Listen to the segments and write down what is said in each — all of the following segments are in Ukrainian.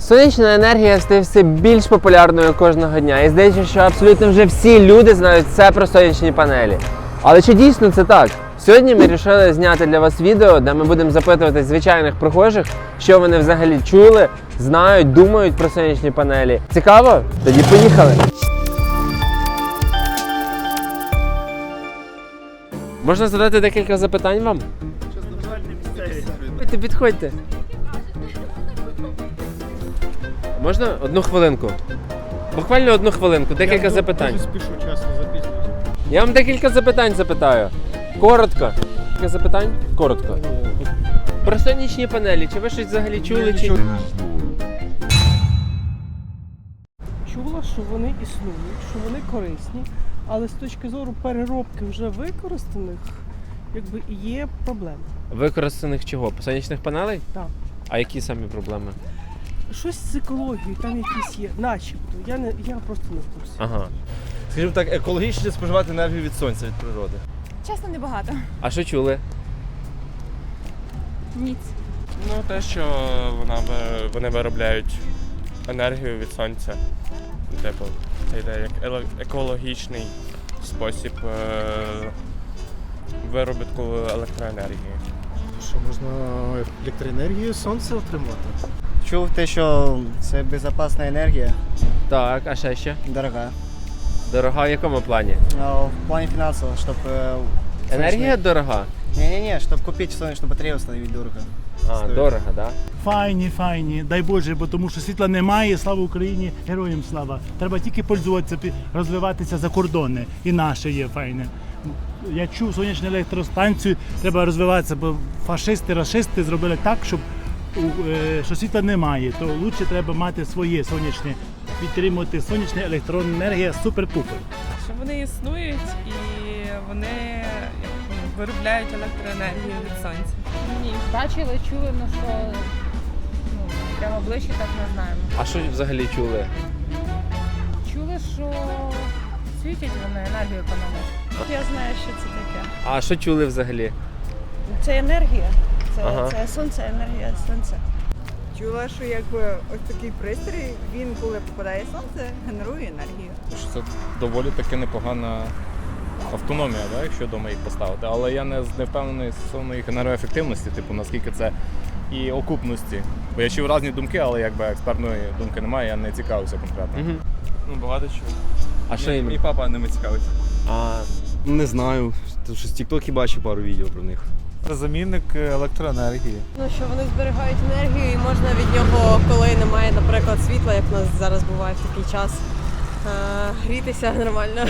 Сонячна енергія стає все більш популярною кожного дня. І здається, що абсолютно вже всі люди знають все про сонячні панелі. Але чи дійсно це так? Сьогодні ми вирішили зняти для вас відео, де ми будемо запитувати звичайних прохожих, що вони взагалі чули, знають, думають про сонячні панелі. Цікаво? Тоді поїхали. Можна задати декілька запитань вам? Підходьте, підходьте. Можна одну хвилинку? Буквально одну хвилинку, декілька запитань. Дуже спішу, чесно, запізнююсь. Я вам декілька запитань запитаю. Коротко. Декілька запитань? Коротко. Про сонячні панелі. Чи ви щось взагалі чули? Чи... чула, що вони існують, що вони корисні, але з точки зору переробки вже використаних, якби є проблеми. Використаних чого? Сонячних панелей? Так. А які самі проблеми? Щось з екологією там якісь є, начебто. Я не я просто не в курсі. Ага. Скажімо так, екологічно споживати енергію від сонця від природи. Чесно, небагато. А що чули? Ніц. Ну, те, що вона, ви- вони виробляють енергію від сонця. Типу, це йде як еле- екологічний спосіб е- виробітку електроенергії. Що можна електроенергію сонця отримати? Чув те, що це безпечна енергія, Так, а ще що? дорога. Дорога в якому плані? А в плане финансово, чтобы... Енергія дорога? Не-не-не, чтобы купить солнечную батарею, установить дорого. А, Стоїть. дорого, так? Да? Файні, файні, дай Боже, бо тому що світла немає, слава Україні, героям слава. Треба тільки пользуватися, пі- розвиватися за кордони. І наше є файне. Я чув сонячну електростанцію, треба розвиватися, бо фашисти, расисти зробили так, щоб е, що світла немає, то краще треба мати своє сонячне, підтримувати сонячне електроенергія супер-пупер. що вони існують і вони виробляють електроенергію від сонця. Ні, бачили, чули, ну що ну, прямо ближче так не знаємо. А що взагалі чули? Чули, що світять вони енергію економять. Я знаю, що це таке. А що чули взагалі? Це енергія. Це, Ага. це сонце, енергія сонця. Чула, що якби ось такий пристрій, він коли попадає сонце, генерує енергію. Що це доволі таки непогана автономія, да, якщо вдома їх поставити. Але я не, не впевнений стосовно їх енергоефективності, типу наскільки це і окупності. Бо я чув різні думки, але якби експертної думки немає, я не цікавився конкретно. Угу. Ну, багато чого. А що Мій- їм? Мій папа ними цікавиться. А, Не знаю, тому що з Тіктокі бачив пару відео про них. Це замінник електроенергії. Ну що вони зберігають енергію і можна від нього, коли немає, наприклад, світла, як у нас зараз буває в такий час, е, грітися нормально.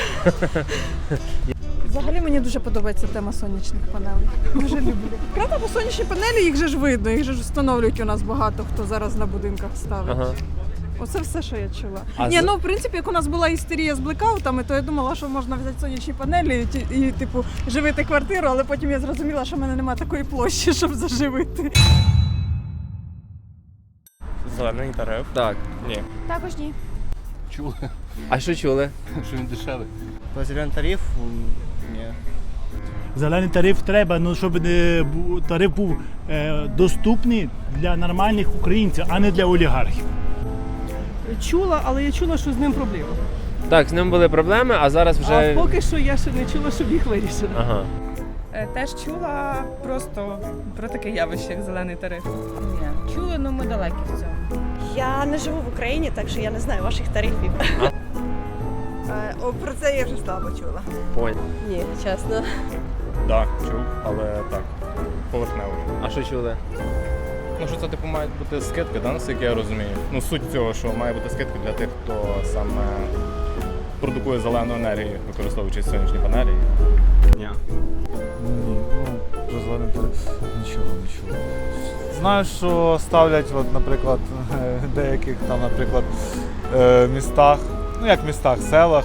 Взагалі мені дуже подобається тема сонячних панелей. Дуже люблю. Правда, бо сонячні панелі їх же ж видно, їх же ж встановлюють у нас багато хто зараз на будинках ставить. ага. Оце все, що я чула. А Ні, з- ну в принципі, як у нас була істерія з блекаутами, то я думала, що можна взяти сонячні панелі і, ті- і типу живити квартиру, але потім я зрозуміла, що в мене немає такої площі, щоб заживити. Зелений тариф. Так. Ні. Також ні. Чули, А що чули? що він дешевий. По зеленый тариф, не. Зелений тариф треба, ну щоб не бу- тариф був е, доступний для нормальних українців, а не для олігархів. Чула, але я чула, що з ним проблеми. Так, з ним були проблеми, а зараз вже. А поки що я ще не чула, щоб їх вирішили. Ага. Е, Теж чула просто про таке явище, як зелений тариф. Ні. Чули, ну ми далекі в цьому. Я не живу в Україні, так що я не знаю ваших тарифів. Е, О, про це я вже слабо чула. Понял. Ні, чесно. Так, чув, але так, поверхнево. А що чули? Ну, що це типу мають бути скидки, да, наскільки я розумію. Ну, суть цього, що має бути скидка для тих, хто саме продукує зелену енергію, використовуючи сонячні панелі. Ні. Ні, ну, про зелений тариф нічого не чув. Знаю, що ставлять, от, наприклад, в деяких там, наприклад, е, містах, ну як містах, селах,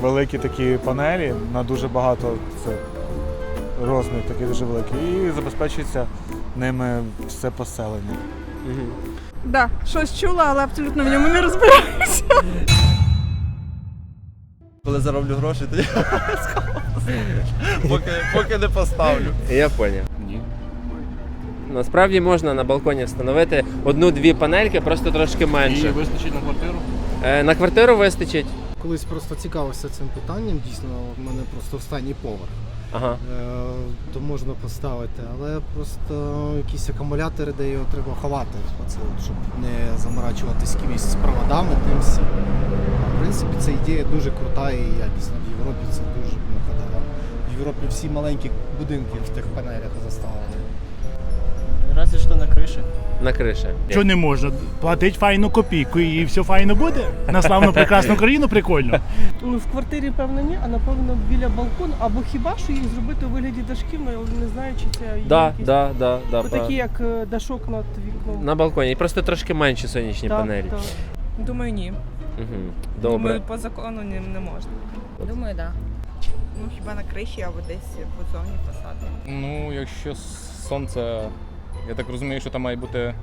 великі такі панелі на дуже багато це розмір такий дуже великий. І забезпечується ними все поселення. Да, щось чула, але абсолютно в ньому не розбираюся. Коли зароблю гроші, тоді поки, поки не поставлю. Я поняв. Ні. Насправді можна на балконі встановити одну-дві панельки, просто трошки менше. вистачить на квартиру? Е, На квартиру вистачить. Колись просто цікавився цим питанням, дійсно, в мене просто останній поверх. Ага. Е, то можна поставити, але просто якісь акумулятори, де його треба ховати, оце щоб не заморачуватись якимись проводами тим всім. В принципі, ця ідея дуже крута і якісна. В Європі це дуже ну. В Європі всі маленькі будинки в тих панелях заставлені. Разве що на криші. На криші. Що не можна? Платить файну копійку і все файно буде. На славну прекрасну країну прикольно. Ну, в квартирі, певно, ні, а напевно біля балкону, або хіба що їх зробити у вигляді дашків, ну, я не знаю, чи це є Да, якісь да, да, да, Отакі, як е, дашок над вікном. На балконі. І просто трошки менші сонячні Так, панелі. так. Думаю, ні. Угу. Добре. Думаю, по закону не, не можна. Думаю, так. Ну хіба на криші або десь в зоні фасаду. Ну, якщо сонце. Я так розумію, що там має бути е,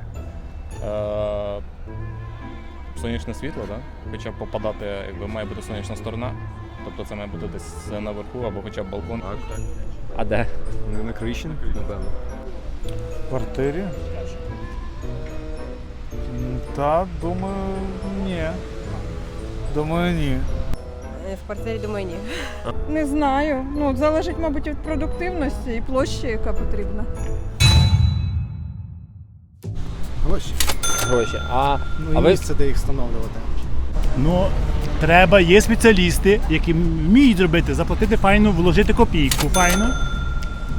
сонячне світло, так? Хоча б попадати, якби має бути сонячна сторона. Тобто це має бути десь наверху або хоча б балкон. Так. А де? Не на криші, напевно. В квартирі? М, Та, думаю, ні. Думаю, ні. Е, В квартирі думаю, ні. Не знаю. Ну, залежить, мабуть, від продуктивності і площі, яка потрібна. Гроші. Гроші. А, Ну а і ви місце, де їх встановлювати. Ну, треба, є спеціалісти, які вміють зробити, заплатити файно, вложити копійку файно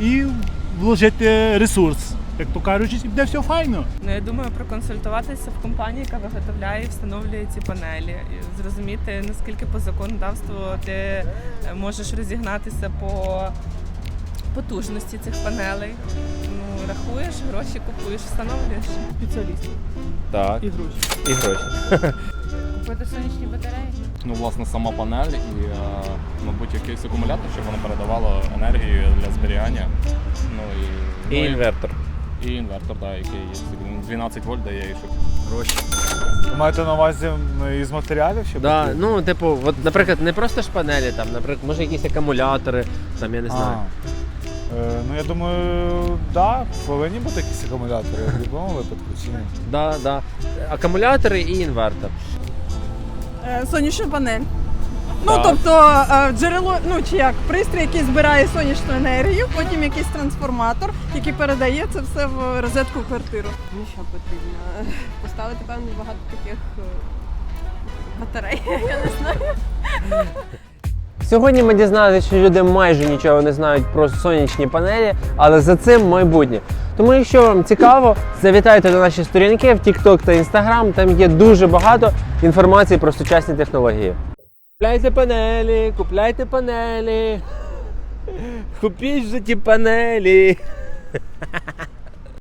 і вложити ресурс. Як то кажучи, і буде все файно. Ну, я думаю, проконсультуватися в компанії, яка виготовляє і встановлює ці панелі, і зрозуміти, наскільки по законодавству ти е, можеш розігнатися по потужності цих панелей. Ну, рахуєш, гроші купуєш, встановлюєш. Спеціалістів так. і гроші. І гроші. Купити сонячні батареї. Ну, власне, сама панель і, е, мабуть, якийсь акумулятор, щоб воно передавало енергію для зберігання. Ну і, І ну, інвертор. І інвертор, так, який є. 12 вольт дає, і щоб Гроші. Ви маєте на увазі ну, із матеріалів ще Да, ну, типу, от, наприклад, не просто ж панелі, там, наприклад, може якісь акумулятори, там, я не знаю. А. Е, ну я думаю, да, повинні бути якісь акумулятори в будь-якому випадку чи ні. Да, да. Акумулятори і інвертор. Е, сонячна панель. Ну, Так. тобто е, джерело, ну чи як, пристрій, який збирає сонячну енергію, потім якийсь трансформатор, який передає це все в розетку в квартиру. Ну що потрібно? Поставити, певно, багато таких е, батарей, я не знаю. Сьогодні ми дізналися, що люди майже нічого не знають про сонячні панелі, але за цим майбутнє. Тому, якщо вам цікаво, завітайте на наші сторінки в TikTok та Instagram, там є дуже багато інформації про сучасні технології. Купляйте панелі, купляйте панелі. Купіть вже ті панелі.